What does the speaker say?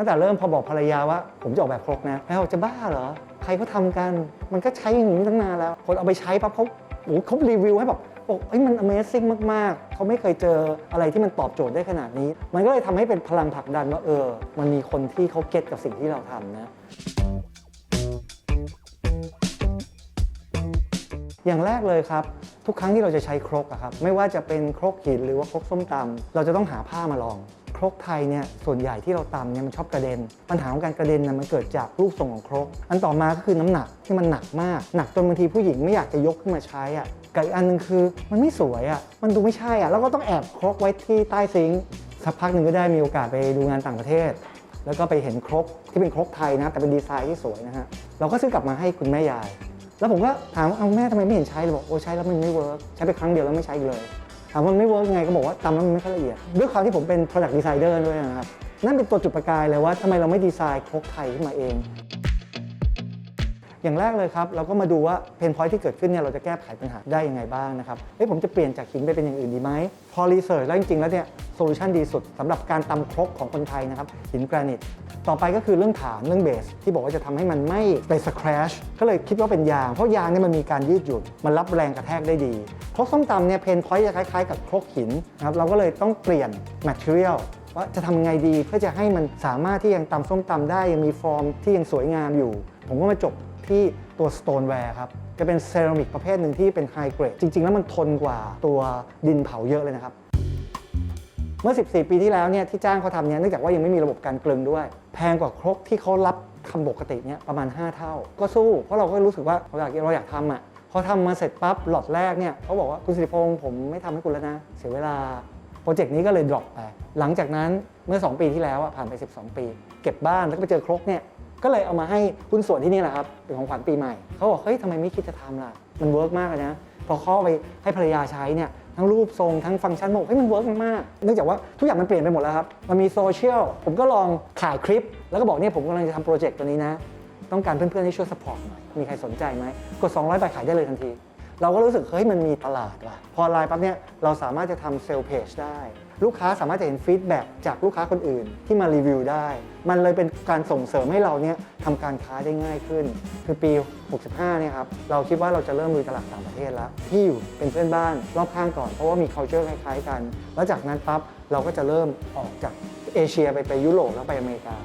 ตั้งแต่เริ่มพอบอกภรรยาว่า ผมจะออกแบบครกนะแล้วจะบ้าเหรอ ใครเขาทำกัน มันก็ใช้อย่างนี้ตั้งนานแล้ว คนเอาไปใช้ปั๊บเขาโอ้เขารีวิวให้แบบบอกเอ้ยมัน Amazing มาก ๆ เขาไม่เคยเจออะไรที่มันตอบโจทย์ได้ขนาดนี้ มันก็เลยทำให้เป็นพลังผลักดันว่าเออ มันมีคนที่เขาเก็ตกับสิ่งที่เราทำนะ อย่างแรกเลยครับ ทุกครั้งที่เราจะใช้ครกอะครับ ไม่ว่าจะเป็นครกหินหรือว่าครกส้มตำเราจะต้องหาผ้ามาลอง ครกไทยเนี่ยส่วนใหญ่ที่เราตำเนี่ยมันชอบกระเด็น ปัญหาของการกระเด็นน่ะมันเกิดจากรูปทรงของครก อันต่อมาก็คือน้ำหนักที่มันหนักมาก หนักจนบางทีผู้หญิงไม่อยากจะยกขึ้นมาใช้อะกับอีกอันหนึงคือมันไม่สวยอะมันดูไม่ใช่อะแล้วก็ต้องแอบครกไว้ที่ใต้ซิงค์สักพักหนึ่งก็ได้มีโอกาสไปดูงานต่างประเทศ แล้วก็ไปเห็นครกที่เป็นครกไทยนะแต่เป็นดีไซน์ที่สวยนะฮะเราก็ซื้อกลับมาให้คุณแม่ยาย แล้วผมก็ถามว่าเอาแม่ทำไมไม่เห็นใช้เลยบอกโอ้ใช้แล้วมันไม่เวิร์กใช้ไปครั้งเดียวแล้วไม่ใช้อีกเลย ถามว่ามันไม่เวิร์กยังไงก็บอกว่าตำแล้วมันไม่ค่อยละเอียด ด้วยความที่ผมเป็น product designer ด้วยนะครับ นั่นเป็นตัวจุดประกายเลยว่าทำไมเราไม่ดีไซน์ครกไทยขึ้นมาเอง อย่างแรกเลยครับเราก็มาดูว่าเพนพอยที่เกิดขึ้นเนี่ยเราจะแก้ไขปัญหาได้ยังไงบ้างนะครับเอ้ยผมจะเปลี่ยนจากหินไปเป็นอย่างอื่นดีไหมพอรีเสิร์ชแล้วจริงๆแล้วเนี่ยโซลูชันดีสุดสำหรับการตำครกของคนไทยนะครับหินแกรนิตต่อไปก็คือเรื่องฐานเรื่องเบส ที่บอกว่าจะทำให้มันไม่ไปสครชก็เลยคิดว่าเป็นยาง เพราะยางเนี่ยมันมีการยืดหยุ่นมันรับแรงกระแทกได้ดีครกส้มตำเนี่ยเพนพอยจะคล้ายๆ กับครกหินนะครับเราก็เลยต้องเปลี่ยน material ว่าจะทำไงดีเพื่อจะให้มันสามารถที่ยังตำส้มตำได้ยังมีฟอร์มที่ยังสวยงามอยู่ ผมก็มาจบ ที่ตัว stoneware ครับจะเป็นเซรามิกประเภทหนึ่งที่เป็นไฮเกรดจริง ๆ แล้วมันทนกว่าตัวดินเผาเยอะเลยนะครับ เมื่อ 14 ปีที่แล้วเนี่ยที่จ้างเขาทำเนี่ยเนื่องจากว่ายังไม่มีระบบการกลึงด้วย แพงกว่าครกที่เขารับทำปกติเนี่ยประมาณ 5 เท่า ก็สู้ เพราะเราก็รู้สึกว่าเราอยากเราอยากทำอะพอทำมาเสร็จปั๊บหลอดแรกเนี่ยเขาบอกว่าคุณสิริพงศ์ผมไม่ทำให้คุณแล้วนะ เสียเวลาโปรเจกต์นี้ก็เลยดรอปไป หลังจากนั้นเมื่อ 2 ปีที่แล้วอะผ่านไป 12 ปี เก็บบ้านแล้วก็ไปเจอครกเนี่ย ก็เลยเอามาให้หุ้นส่วนที่นี่แหละครับเป็นของขวัญปีใหม่เขาบอกเฮ้ยทำไมไม่คิดจะทำล่ะมันเวิร์กมากเลยนะพอเข้าไปให้ภรรยาใช้เนี่ยทั้งรูปทรงทั้งฟังก์ชันบอกเฮ้ยมันเวิร์กมากๆเนื่องจากว่าทุกอย่างมันเปลี่ยนไปหมดแล้วครับมันมีโซเชียลผมก็ลองถ่ายคลิป แล้วก็บอกเนี่ยผมกำลังจะทำโปรเจกต์ตัวนี้นะ ต้องการเพื่อนๆให้ช่วยสปอร์ตหน่อยมีใครสนใจไหมกด 200 บาทขายได้เลยทันที เราก็รู้สึกเฮ้ยมันมีตลาดว่ะพอไลน์ปั๊บเนี่ยเราสามารถจะทำเซลล์เพจได้ ลูกค้าสามารถจะเห็นฟีดแบ็กจากลูกค้าคนอื่นที่มารีวิวได้ มันเลยเป็นการส่งเสริมให้เราเนี่ยทำการค้าได้ง่ายขึ้น คือปี 65เนี่ยครับเราคิดว่าเราจะเริ่มลุยตลาดต่างประเทศแล้ว ที่อยู่เป็นเพื่อนบ้านรอบข้างก่อนเพราะว่ามี culture คล้ายๆกัน แล้วจากนั้นปั๊บเราก็จะเริ่มออกจากเอเชียไปไปยุโรปแล้วไปอเมริกา